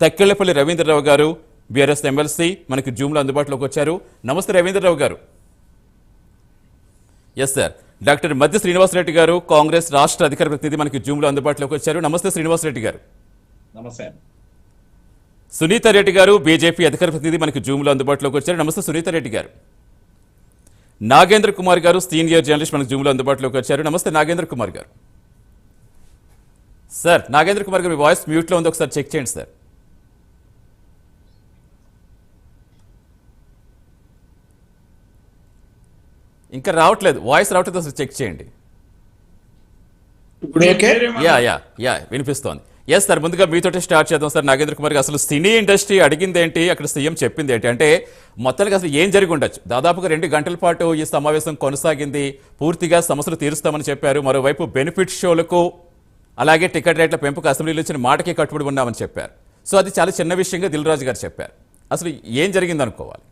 తక్కెళ్ళపల్లి రవీంద్రరావు గారు BRS MLC మనకి జూమ్లో అందుబాటులోకి వచ్చారు. నమస్తే రవీంద్రరావు గారు. ఎస్ సార్ డాక్టర్ మధ్య శ్రీనివాసరెడ్డి గారు కాంగ్రెస్ రాష్ట్ర అధికార ప్రతినిధి మనకి జూమ్లో అందుబాటులోకి వచ్చారు. నమస్తే శ్రీనివాసరెడ్డి గారు. నమస్తే సునీత రెడ్డి గారు బీజేపీ అధికార ప్రతినిధి మనకి జూమ్లో అందుబాటులోకి వచ్చారు. నమస్తే సునీత రెడ్డి గారు. నాగేంద్ర కుమార్ గారు సీనియర్ జర్నలిస్ట్ మనకి జూమ్లో అందుబాటులోకి వచ్చారు. నమస్తే నాగేంద్ర కుమార్ గారు. సార్ నాగేంద్ర కుమార్ గారు మీ వాయిస్ మ్యూట్లో ఉంది. ఒకసారి చెక్ చేయండి సార్ ఇంకా రావట్లేదు. వాయిస్ రావట్లేదు అసలు చెక్ చేయండి. ఇప్పుడు ఓకే? యా యా యా వినిపిస్తోంది. ఎస్ సార్ ముందుగా మీతోటే స్టార్ట్ చేద్దాం సార్ నాగేంద్ర కుమార్ గారు అసలు సినీ ఇండస్ట్రీ అడిగింది ఏంటి అక్కడ సీఎం చెప్పింది ఏంటి? అంటే మొత్తానికి అసలు ఏం జరిగి ఉండొచ్చు? దాదాపుగా రెండు గంటల పాటు ఈ సమావేశం కొనసాగింది. పూర్తిగా సమస్యలు తీరుస్తామని చెప్పారు. మరోవైపు బెనిఫిట్ షోలకు అలాగే టికెట్ రేట్ల పెంపుకు అసెంబ్లీలో ఇచ్చిన మాటకే కట్టుబడి ఉన్నామని చెప్పారు. సో అది చాలా చిన్న విషయంగా దిల్ రాజు గారు చెప్పారు. అసలు ఏం జరిగింది అనుకోవాలి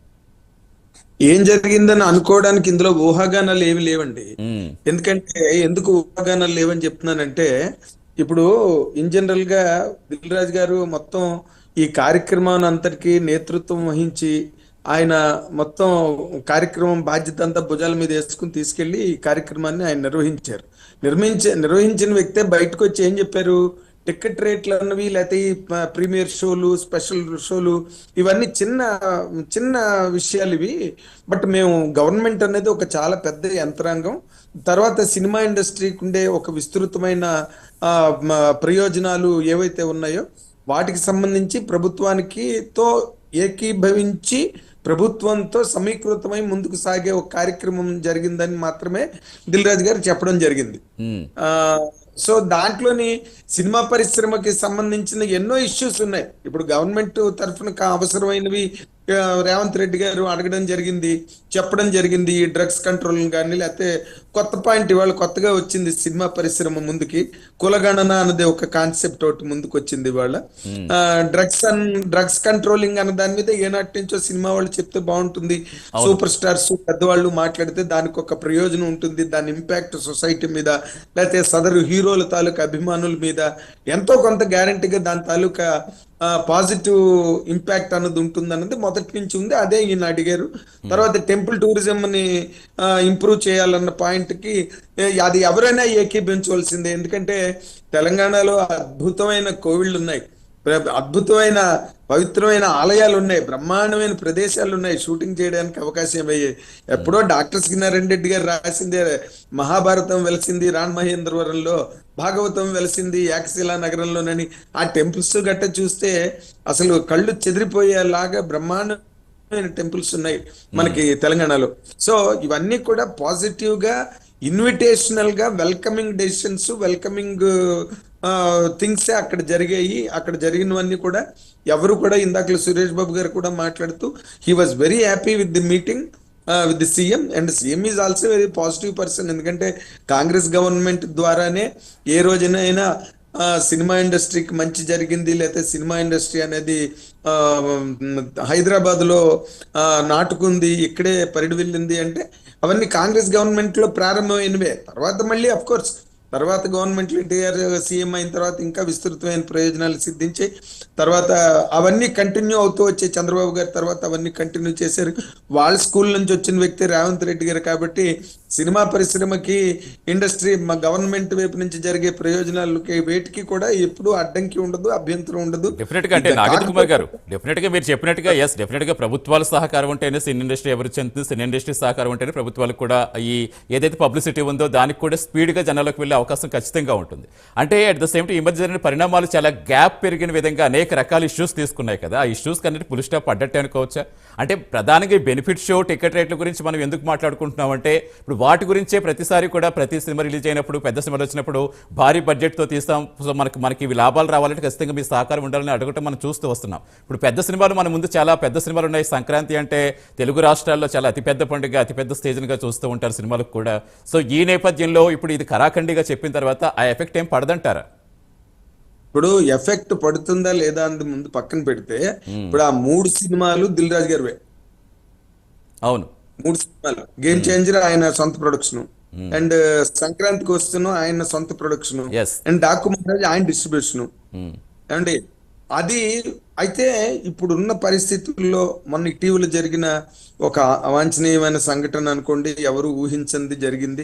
ఏం జరిగిందని అనుకోవడానికి ఇందులో ఊహాగానాలు ఏమి లేవండి. ఎందుకంటే ఎందుకు ఊహాగానాలు లేవని చెప్తున్నానంటే ఇప్పుడు ఇన్ జనరల్గా దిల్ రాజు గారు మొత్తం ఈ కార్యక్రమాన్ని అంతటికి నేతృత్వం వహించి ఆయన మొత్తం కార్యక్రమం బాధ్యత అంతా భుజాల మీద వేసుకుని తీసుకెళ్ళి ఈ కార్యక్రమాన్ని ఆయన నిర్వహించారు. నిర్మించ నిర్వహించిన వ్యక్తే బయటకు వచ్చి ఏం చెప్పారు? టికెట్ రేట్లు అన్నవి లేకపోతే ఈ ప్రీమియర్ షోలు స్పెషల్ షోలు ఇవన్నీ చిన్న చిన్న విషయాలు ఇవి. బట్ మేము గవర్నమెంట్ అనేది ఒక చాలా పెద్ద యంత్రాంగం. తర్వాత సినిమా ఇండస్ట్రీకి ఉండే ఒక విస్తృతమైన ప్రయోజనాలు ఏవైతే ఉన్నాయో వాటికి సంబంధించి ప్రభుత్వానికి తో ఏకీభవించి ప్రభుత్వంతో సమీకృతమై ముందుకు సాగే ఒక కార్యక్రమం జరిగిందని మాత్రమే దిల్ రాజు గారు చెప్పడం జరిగింది. సో దాంట్లోని సినిమా పరిశ్రమకి సంబంధించిన ఎన్నో ఇష్యూస్ ఉన్నాయి. ఇప్పుడు గవర్నమెంట్ తరఫున కా- అవసరమైనవి రేవంత్ రెడ్డి గారు అడగడం జరిగింది చెప్పడం జరిగింది ఈ డ్రగ్స్ కంట్రోల్ కానీ లేకపోతే కొత్త పాయింట్ ఇవాళ కొత్తగా వచ్చింది సినిమా పరిశ్రమ ముందుకి కులగణన అన్నది ఒక కాన్సెప్ట్ ఒకటి ముందుకు వచ్చింది ఇవాళ డ్రగ్స్ అండ్ డ్రగ్స్ కంట్రోలింగ్ అన్న దాని మీద ఏనాటి నుంచో సినిమా వాళ్ళు చెప్తే బాగుంటుంది. సూపర్ స్టార్స్ పెద్దవాళ్ళు మాట్లాడితే దానికి ఒక ప్రయోజనం ఉంటుంది. దాని ఇంపాక్ట్ సొసైటీ మీద లేకపోతే సదరు హీరోల తాలూకా అభిమానుల మీద ఎంతో కొంత గ్యారంటీగా దాని తాలూకా పాజిటివ్ ఇంపాక్ట్ అన్నది ఉంటుంది అన్నది మొదటి నుంచి ఉంది. అదే ఈయన అడిగారు. తర్వాత టెంపుల్ టూరిజం ని ఇంప్రూవ్ చేయాలన్న పాయింట్కి ఏ, అది ఎవరైనా ఏకీభించవలసిందే ఎందుకంటే తెలంగాణలో అద్భుతమైన కోవిళ్ళు ఉన్నాయి. అద్భుతమైన పవిత్రమైన ఆలయాలు ఉన్నాయి. బ్రహ్మాండమైన ప్రదేశాలు ఉన్నాయి. షూటింగ్ చేయడానికి అవకాశం అయ్యాయి ఎప్పుడో డాక్టర్ శ్రీనారాయణ రెడ్డి గారు రాసిందే మహాభారతం వెలిసింది రాన్ మహేంద్రవరంలో. భాగవతం వెలిసింది యాకశిలా నగరంలోనని ఆ టెంపుల్స్ గట్ట చూస్తే అసలు కళ్ళు చెదిరిపోయేలాగా బ్రహ్మాండమైన టెంపుల్స్ ఉన్నాయి మనకి తెలంగాణలో. సో ఇవన్నీ కూడా పాజిటివ్గా ఇన్విటేషనల్గా వెల్కమింగ్ డెసిషన్స్ వెల్కమింగ్ థింగ్స్ అక్కడ జరిగాయి. అక్కడ జరిగినవన్నీ కూడా ఎవరు కూడా ఇందాక సురేష్ బాబు గారు కూడా మాట్లాడుతూ he was very happy with the meeting with the CM and CM is also very positive person ఎందుకంటే కాంగ్రెస్ గవర్నమెంట్ ద్వారానే ఏ రోజునైనా సినిమా ఇండస్ట్రీకి మంచి జరిగింది లేకపోతే సినిమా ఇండస్ట్రీ అనేది హైదరాబాద్లో హైదరాబాద్లో నాటుకుంది ఇక్కడే పరిడి వెళ్ళింది అంటే అవన్నీ కాంగ్రెస్ గవర్నమెంట్లో ప్రారంభమైనవే. తర్వాత మళ్ళీ అఫ్ కోర్స్ తర్వాత గవర్నమెంట్ ఎన్టీఆర్ సీఎం అయిన తర్వాత ఇంకా విస్తృతమైన ప్రయోజనాలు సిద్ధించాయి తర్వాత అవన్నీ కంటిన్యూ అవుతూ వచ్చే చంద్రబాబు గారి తర్వాత అవన్నీ కంటిన్యూ చేశారు. వాళ్ళ స్కూల్ నుంచి వచ్చిన వ్యక్తి రేవంత్ రెడ్డి గారు కాబట్టి సినిమా పరిశ్రమకి ఇండస్ట్రీ మా గవర్నమెంట్ వైపు నుంచి జరిగే ప్రయోజనాలకి వేటికి కూడా ఎప్పుడూ అడ్డంకి ఉండదు అభ్యంతరం ఉండదు. డెఫినెట్గా అంటే నాగేంద్ర కుమార్ గారు డెఫినెట్గా మీరు చెప్పినట్టుగా ఎస్ డెఫినెట్గా ప్రభుత్వాల సహకారం ఉంటేనే సినీ ఇండస్ట్రీ ఎవరు చెందుతుంది సినీ ఇండస్ట్రీ సహకారం ఉంటేనే ప్రభుత్వాలకు కూడా ఈ ఏదైతే పబ్లిసిటీ ఉందో దానికి కూడా స్పీడ్గా జనాలకు వెళ్ళే అవకాశం ఖచ్చితంగా ఉంటుంది. అంటే అట్ ద సేమ్ టైం ఈ మధ్య జరిగిన పరిణామాలు చాలా గ్యాప్ పెరిగిన విధంగా అనేక రకాల ఇష్యూస్ తీసుకున్నాయి కదా. ఆ ఇష్యూస్ కన్నిటి పులి స్టాప్ పడ్డట్టే అనుకోవచ్చా అంటే ప్రధానంగా బెనిఫిట్ షో టికెట్ రేట్ల గురించి మనం ఎందుకు మాట్లాడుకుంటున్నాం అంటే ఇప్పుడు వాటి గురించే ప్రతిసారి కూడా ప్రతి సినిమా రిలీజ్ అయినప్పుడు పెద్ద సినిమాలు వచ్చినప్పుడు భారీ బడ్జెట్తో తీస్తాం. సో మనకి మనకి ఇవి లాభాలు రావాలంటే ఖచ్చితంగా మీ సహకారం ఉండాలని అడగటం మనం చూస్తూ వస్తున్నాం. ఇప్పుడు పెద్ద సినిమాలు మన ముందు చాలా పెద్ద సినిమాలు ఉన్నాయి. సంక్రాంతి అంటే తెలుగు రాష్ట్రాల్లో చాలా అతిపెద్ద పండుగ అతిపెద్ద స్టేజ్గా చూస్తూ ఉంటారు సినిమాలకు కూడా. సో ఈ నేపథ్యంలో ఇప్పుడు ఇది కరాఖండిగా చెప్పిన తర్వాత ఆ ఎఫెక్ట్ ఏం పడదంటారా? ఇప్పుడు ఎఫెక్ట్ పడుతుందా లేదా అన్నది ముందు పక్కన పెడితే ఇప్పుడు ఆ మూడు సినిమాలు దిల్ రాజు గారివే. అవును. మూడు సినిమాలు. గేమ్ చేంజర్ ఆయన సొంత ప్రొడక్షన్ అండ్ సంక్రాంతికి వస్తున్న ఆయన సొంత ప్రొడక్షన్. అండ్ డాకు మహారాజ్ ఆయన డిస్ట్రిబ్యూషన్ మ్మ్. అది అయితే ఇప్పుడున్న పరిస్థితుల్లో మొన్న ఇటీవల జరిగిన ఒక అవాంఛనీయమైన సంఘటన అనుకోండి ఎవరు ఊహించింది జరిగింది.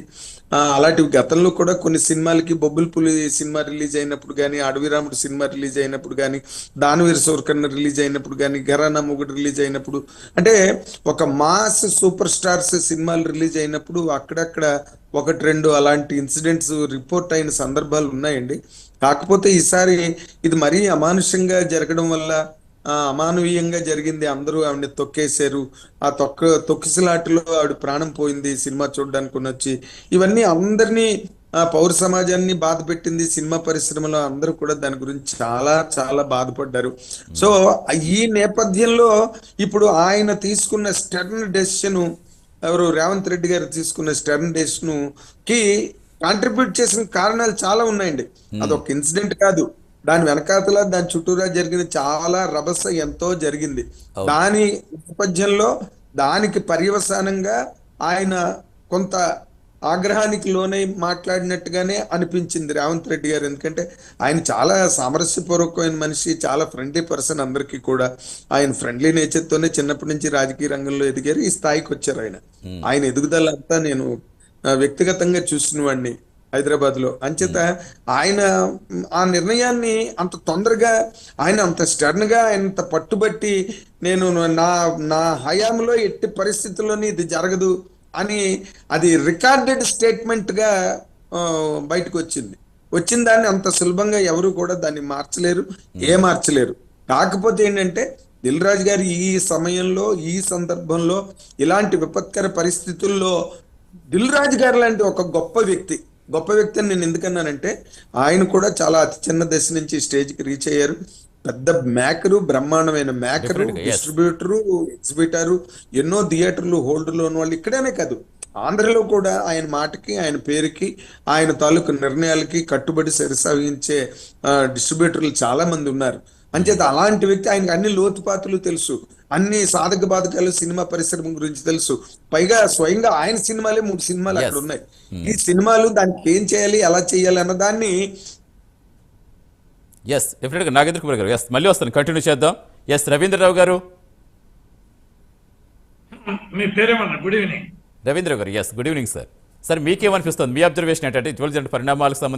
అలాంటి అలాంటివి గతంలో కూడా కొన్ని సినిమాలకి బొబ్బుల్ పులి సినిమా రిలీజ్ అయినప్పుడు కానీ అడవిరాముడు సినిమా రిలీజ్ అయినప్పుడు కానీ దానవీర సోర్కన్న రిలీజ్ అయినప్పుడు కానీ గరానా మొగుడు రిలీజ్ అయినప్పుడు అంటే ఒక మాస్ సూపర్ స్టార్స్ సినిమాలు రిలీజ్ అయినప్పుడు అక్కడక్కడ ఒకటి రెండు అలాంటి ఇన్సిడెంట్స్ రిపోర్ట్ అయిన సందర్భాలు ఉన్నాయండి. కాకపోతే ఈసారి ఇది మరీ అమానుషంగా జరగడం వల్ల అమానవీయంగా జరిగింది. అందరూ ఆవిడని తొక్కేశారు. ఆ తొక్క తొక్కిసలాటలో ఆవిడ ప్రాణం పోయింది సినిమా చూడడానికి వచ్చి. ఇవన్నీ అందరినీ ఆ, పౌర సమాజాన్ని బాధ పెట్టింది సినిమా పరిశ్రమలో అందరూ కూడా. దాని గురించి చాలా చాలా బాధపడ్డారు. సో ఈ నేపథ్యంలో ఇప్పుడు ఆయన తీసుకున్న స్టర్న్ డెసిషన్ ఎవరు? రేవంత్ రెడ్డి గారు తీసుకున్న స్టర్న్ డెసిషన్కి కాంట్రిబ్యూట్ చేసిన కారణాలు చాలా ఉన్నాయండి. అదొక ఇన్సిడెంట్ కాదు. దాని వెనకాతల దాని చుట్టూరా జరిగిన చాలా రభస ఎంతో జరిగింది. దాని నేపథ్యంలో దానికి పర్యవసానంగా ఆయన కొంత ఆగ్రహానికి లోనై మాట్లాడినట్టుగానే అనిపించింది రేవంత్ రెడ్డి గారు. ఎందుకంటే ఆయన చాలా సామరస్యపూర్వకమైన మనిషి చాలా ఫ్రెండ్లీ పర్సన్ అందరికీ కూడా. ఆయన ఫ్రెండ్లీ నేచర్ తోనే చిన్నప్పటి నుంచి రాజకీయ రంగంలో ఎదిగారు. ఈ స్థాయికి వచ్చారు ఆయన. ఆయన ఎదుగుదల అంతా నేను వ్యక్తిగతంగా చూసిన వాడిని హైదరాబాద్లో అంచేత ఆయన ఆ నిర్ణయాన్ని అంత తొందరగా ఆయన అంత స్టర్న్గా అంత పట్టుబట్టి నేను నా నా హయాంలో ఎట్టి పరిస్థితుల్లోని ఇది జరగదు అని అది రికార్డెడ్ స్టేట్మెంట్గా బయటకు వచ్చింది వచ్చిన దాన్ని అంత సులభంగా ఎవరు కూడా దాన్ని మార్చలేరు ఏ మార్చలేరు. కాకపోతే ఏంటంటే దిల్ రాజు గారు ఈ సమయంలో ఈ సందర్భంలో ఇలాంటి విపత్కర పరిస్థితుల్లో దిల్ రాజు గారు లాంటి ఒక గొప్ప వ్యక్తి. గొప్ప వ్యక్తి అని నేను ఎందుకన్నానంటే ఆయన కూడా చాలా అతి చిన్న దశ నుంచి స్టేజ్కి రీచ్ అయ్యారు. పెద్ద మేకరు బ్రహ్మాండమైన మేకరు. డిస్ట్రిబ్యూటరు ఎగ్జిబిటరు ఎన్నో థియేటర్లు హోల్డర్లు ఉన్న వాళ్ళు ఇక్కడనే కాదు. ఆంధ్రలో కూడా ఆయన మాటకి ఆయన పేరుకి ఆయన తాలూకు నిర్ణయాలకి కట్టుబడి సరిసాగించే డిస్ట్రిబ్యూటర్లు చాలా మంది ఉన్నారు. అంచేత అలాంటి వ్యక్తి ఆయనకి అన్ని లోతుపాతులు తెలుసు. అన్ని సాధక బాధకాలు సినిమా పరిశ్రమ గురించి తెలుసు. పైగా స్వయంగా ఆయన సినిమాలే మూడు సినిమాలు. అక్కడ ఉన్నాయి. ఈ సినిమాలు దానికి ఏం చేయాలి ఎలా చేయాలి అన్న దాన్ని ఎస్ డెఫినెట్గా నాగేంద్ర కుమార్ గారు. ఎస్ మళ్ళీ వస్తాను. కంటిన్యూ చేద్దాం. ఎస్ రవీంద్రరావు గారు. మీ పేరేమన్నా? Good evening Ravindra garu yes good evening sir sir మీకేమనిపిస్తుంది? మీ అబ్జర్వేషన్ ఏంటంటే ఇటీవల జరిగిన పరిణామాలకు సంబంధించి